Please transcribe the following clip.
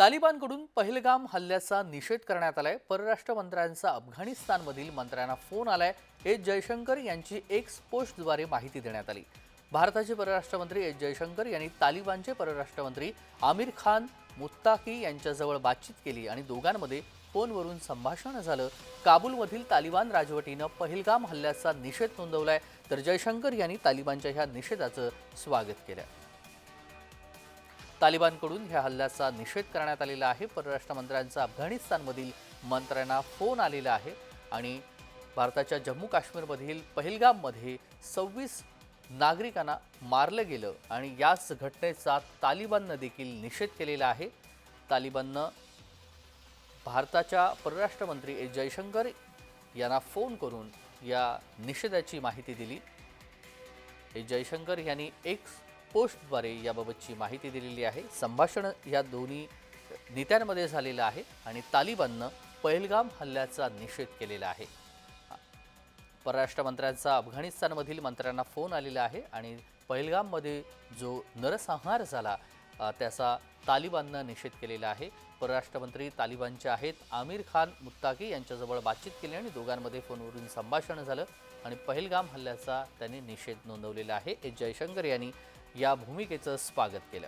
तालिबानकडून पहिलगाम हल्ल्याचा निषेध करण्यात आलाय. परराष्ट्र मंत्र्यांचा अफगाणिस्तानमधील मंत्र्यांना फोन आलाय. एस जयशंकर यांची एक्स पोस्टद्वारे माहिती देण्यात आली. भारताचे परराष्ट्र मंत्री एस जयशंकर यांनी तालिबानचे परराष्ट्र मंत्री आमिर खान मुत्ताकी यांच्याजवळ बातचीत केली आणि दोघांमध्ये फोनवरून संभाषण झालं. काबूलमधील तालिबान राजवटीनं पहिलगाम हल्ल्याचा निषेध नोंदवलाय. तर जयशंकर यांनी तालिबानच्या ह्या निषेधाचं स्वागत केलं तालिबानकडून ह्या हल्ल्याचा निषेध करण्यात आलेला आहे. परराष्ट्र मंत्र्यांचा अफगाणिस्तानमधील मंत्र्यांना फोन आलेला आहे आणि भारताच्या जम्मू काश्मीरमधील पहलगाममध्ये सव्वीस नागरिकांना मारलं गेलं आणि याच घटनेचा तालिबाननं देखील निषेध केलेला आहे. तालिबाननं भारताच्या परराष्ट्र मंत्री एस जयशंकर यांना फोन करून या निषेधाची माहिती दिली. एस जयशंकर यांनी एक पोस्टद्वारे याबाबतची माहिती दिलेली आहे. संभाषण या दोन्ही नेत्यांमध्ये झालेलं आहे आणि तालिबाननं पहलगाम हल्ल्याचा निषेध केलेला आहे. परराष्ट्र मंत्र्यांचा अफगाणिस्तानमधील मंत्र्यांना फोन आलेला आहे आणि पहलगाममध्ये जो नरसंहार झाला त्याचा तालिबाननं निषेध केलेला आहे. परराष्ट्रमंत्री तालिबानचे आहेत आमिर खान मुत्ताकी यांच्याजवळ बातचीत केली आणि दोघांमध्ये फोनवरून संभाषण झालं आणि पहिलगाम हल्ल्याचा त्यांनी निषेध नोंदवलेला आहे. एस जयशंकर यांनी या भूमिकेचं स्वागत केलं.